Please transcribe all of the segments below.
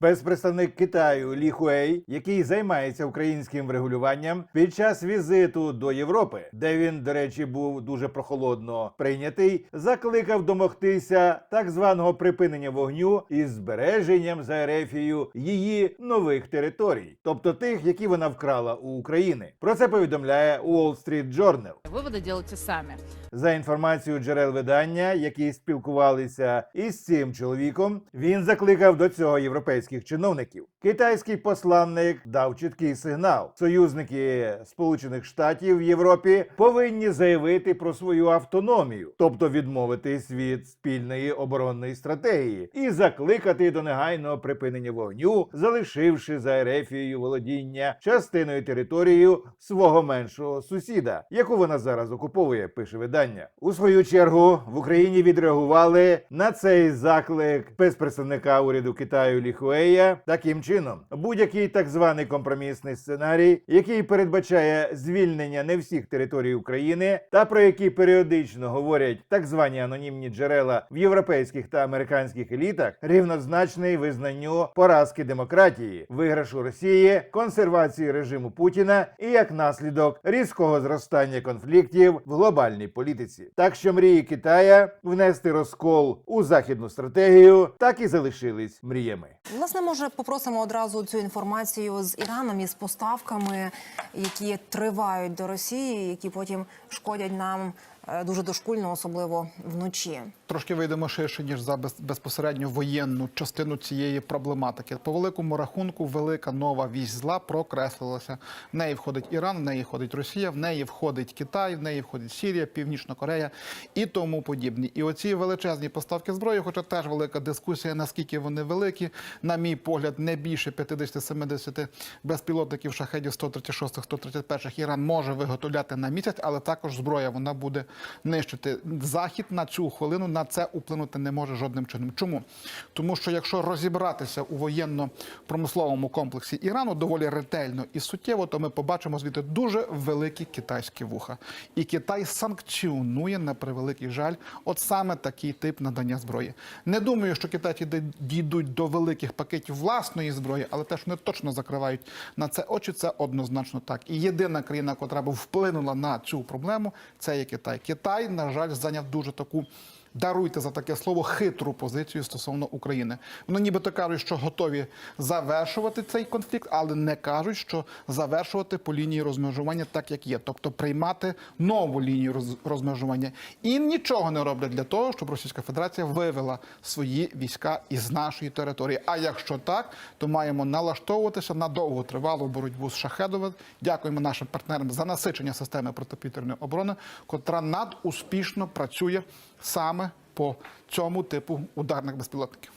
Спецпредставник Китаю Лі Хуей, який займається українським врегулюванням, під час візиту до Європи, де він, до речі, був дуже прохолодно прийнятий, закликав домогтися так званого припинення вогню із збереженням за Ерефією її нових територій, тобто тих, які вона вкрала у України. Про це повідомляє Wall Street Journal. Выводы делайте сами. За інформацією джерел видання, які спілкувалися із цим чоловіком, він закликав до цього європейських чиновників. Китайський посланник дав чіткий сигнал: союзники Сполучених Штатів в Європі повинні заявити про свою автономію, тобто відмовитись від спільної оборонної стратегії, і закликати до негайного припинення вогню, залишивши за Ерефією володіння частиною територію свого меншого сусіда, яку вона зараз окуповує, пише видання. У свою чергу в Україні відреагували на цей заклик спецпредставника уряду Китаю Ліхуея таким чином: будь-який так званий компромісний сценарій, який передбачає звільнення не всіх територій України, та про який періодично говорять так звані анонімні джерела в європейських та американських елітах, рівнозначний визнанню поразки демократії, виграшу Росії, консервації режиму Путіна і як наслідок різкого зростання конфліктів в глобальній політиці. Так що мрії Китая внести розкол у західну стратегію так і залишились мріями. Власне, може, попросимо одразу цю інформацію з Іраном із поставками, які тривають до Росії, які потім шкодять нам дуже дошкульно, особливо вночі. Трошки вийдемо ширше ніж за без- безпосередньо воєнну частину цієї проблематики. По великому рахунку, велика нова вісь зла прокреслилася. В неї входить Іран, в неї входить Росія, в неї входить Китай, в неї входить Сірія, Північна Корея і тому подібні. І оці величезні поставки зброї, хоча теж велика дискусія, наскільки вони великі, на мій погляд, не більше 50-70 безпілотників шахедів 136-131 Іран може виготовляти на місяць, але також зброя вона буде нищити. Захід на цю хвилину на це вплинути не може жодним чином. Чому? Тому що якщо розібратися у воєнно-промисловому комплексі Ірану доволі ретельно і суттєво, то ми побачимо звідти дуже великі китайські вуха. І Китай санкціонує на превеликий жаль, от саме такий тип надання зброї. Не думаю, що китайці дійдуть до великих пакетів власної зброї, але теж вони точно закривають на це очі. Це однозначно так. І єдина країна, яка б вплинула на цю проблему, це є Китай. Китай, на жаль, зайняв дуже таку. Даруйте за таке слово хитру позицію стосовно України. Вони нібито кажуть, що готові завершувати цей конфлікт, але не кажуть, що завершувати по лінії розмежування так, як є, тобто приймати нову лінію роз- розмежування. І нічого не роблять для того, щоб Російська Федерація вивела свої війська із нашої території. А якщо так, то маємо налаштовуватися на довготривалу боротьбу з Шахедовим. Дякуємо нашим партнерам за насичення системи протиповітряної оборони, котра надуспішно працює саме по цьому типу ударних безпілотників.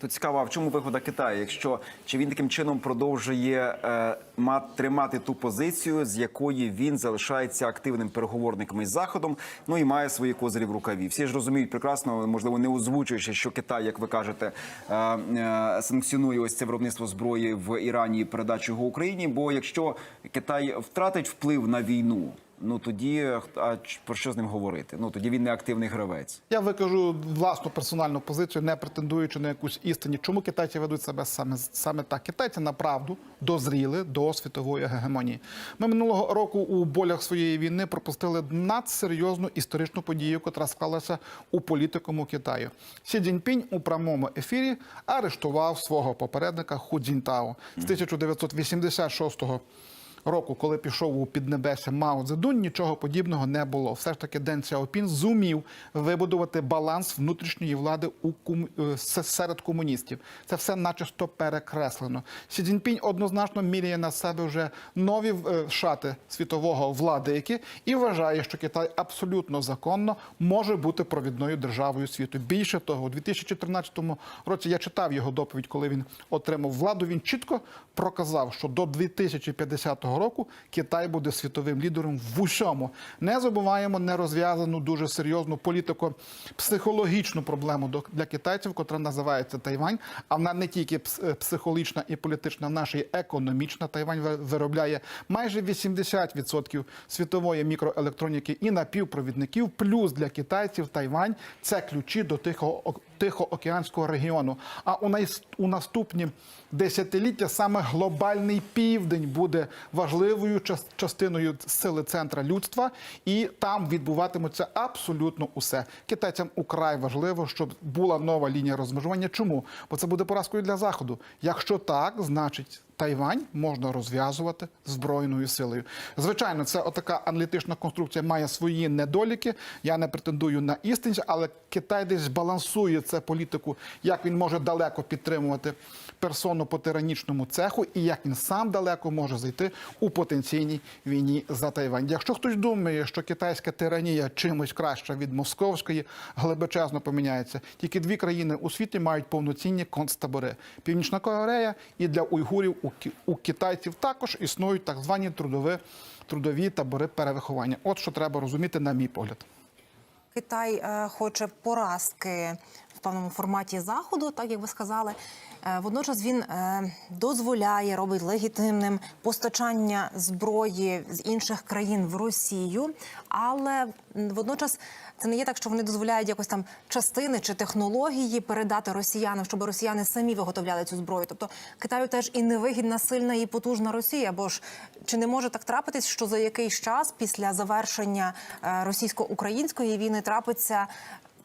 Тут цікаво, а в чому вигода Китаю? Якщо чи він таким чином продовжує е, мат, тримати ту позицію, з якої він залишається активним переговорником із заходом, ну і має свої козирі в рукаві. Всі ж розуміють прекрасно, можливо, не озвучуючи, що Китай, як ви кажете, е, е, санкціонує ось це виробництво зброї в Ірані і передачу його Україні. Бо якщо Китай втратить вплив на війну. Ну тоді а про що з ним говорити? Ну тоді він не активний гравець. Я викажу власну персональну позицію, не претендуючи на якусь істині. Чому китайці ведуть себе саме саме так? Китайці направду дозріли до світової гегемонії. Ми минулого року у болях своєї війни пропустили надсерйозну історичну подію, яка склалася у політикуму Китаю. Сі Цзіньпінь у прямому ефірі арештував свого попередника Ху Цзіньтао з 1986 року, коли пішов у піднебесся Мао Цзедун, нічого подібного не було. Все ж таки Ден Сяопін зумів вибудувати баланс внутрішньої влади у кому- е, серед комуністів. Це все начисто перекреслено. Сі Цзіньпінь однозначно міряє на себе вже нові е, шати світового владики і вважає, що Китай абсолютно законно може бути провідною державою світу. Більше того, у 2014 році я читав його доповідь, коли він отримав владу. Він чітко проказав, що до 2050 року Китай буде світовим лідером в усьому. Не забуваємо нерозв'язану дуже серйозну політико-психологічну проблему для китайців, котра називається Тайвань. А вона не тільки е, психологічна і політична, вона ще й економічна. Тайвань виробляє майже 80% світової мікроелектроніки і напівпровідників. Плюс для китайців Тайвань це ключі до тихого Тихоокеанського регіону. А у, нас у наступні десятиліття саме глобальний південь буде важливою час- частиною сили центра людства, і там відбуватиметься абсолютно усе. Китайцям украй важливо, щоб була нова лінія розмежування. Чому? Бо це буде поразкою для заходу. Якщо так, значить. Тайвань можна розв'язувати збройною силою. Звичайно, це отака аналітична конструкція має свої недоліки. Я не претендую на істинність, але Китай десь балансує це політику, як він може далеко підтримувати персону по тиранічному цеху, і як він сам далеко може зайти у потенційній війні за Тайвань. Якщо хтось думає, що китайська тиранія чимось краща від московської, глибочезно поміняється. Тільки дві країни у світі мають повноцінні концтабори: Північна Корея і для уйгурів у, Ки- у китайців також існують так звані трудові, трудові табори перевиховання. От що треба розуміти, на мій погляд. Китай е, хоче поразки в певному форматі заходу, так як ви сказали. Е, водночас він е, дозволяє, робить легітимним постачання зброї з інших країн в Росію, але водночас це не є так, що вони дозволяють якось там частини чи технології передати росіянам, щоб росіяни самі виготовляли цю зброю. Тобто Китаю теж і невигідна сильна і потужна Росія. Бо ж чи не може так трапитись, що за якийсь час після завершення е, російсько-української війни трапиться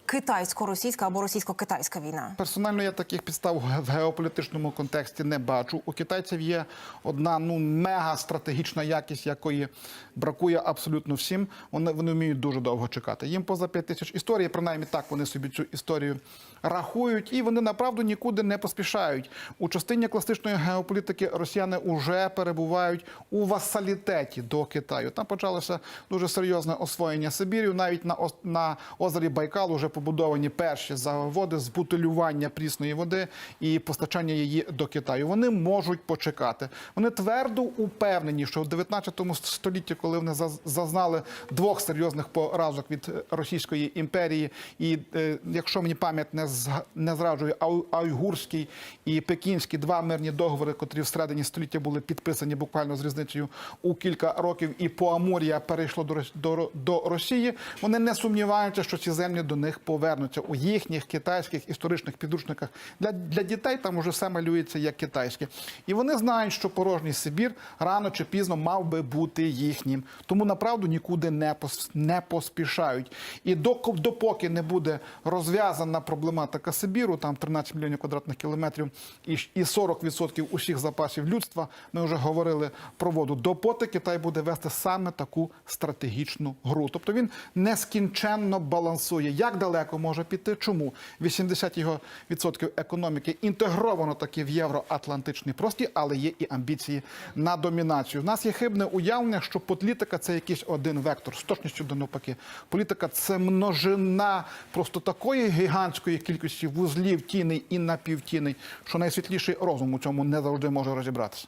китайсько-російська або російсько-китайська війна? Персонально я таких підстав в геополітичному контексті не бачу. У китайців є одна ну мега стратегічна якість, якої бракує абсолютно всім. Вони, вони вміють дуже довго чекати. Їм поза 5 тисяч історії, принаймні так вони собі цю історію рахують, і вони направду нікуди не поспішають. У частині класичної геополітики росіяни вже перебувають у васалітеті до Китаю. Там почалося дуже серйозне освоєння Сибірію. Навіть на на озері Байкал вже побудовані перші заводи з бутилювання прісної води і постачання її до Китаю. Вони можуть почекати. Вони твердо упевнені, що в 19 столітті, коли вони заз- зазнали двох серйозних поразок від е, Російської імперії, і е, якщо мені пам'ять не не зраджує, Айгурський і Пекінський два мирні договори, котрі всередині століття були підписані буквально з різницею у кілька років, і Поамур'я перейшло до, до, до Росії. Вони не сумніваються, що ці землі до них повернуться у їхніх китайських історичних підручниках. Для, для дітей там уже все малюється як китайське. І вони знають, що порожній Сибір рано чи пізно мав би бути їхнім. Тому направду нікуди не, не поспішають. І допоки не буде розв'язана проблематика Сибіру, там 13 мільйонів квадратних кілометрів і, щ- і 40% усіх запасів людства, ми вже говорили про воду. Допоки Китай буде вести саме таку стратегічну гру. Тобто він нескінченно балансує. Як далеко може піти? Чому 80 його відсотків економіки інтегровано таки в євроатлантичний простір, але є і амбіції на домінацію. У нас є хибне уявлення, що політика це якийсь один вектор з точністю до навпаки. Політика це множина просто такої гігантської кількості вузлів, тіней і напівтіней, що найсвітліший розум у цьому не завжди може розібратися.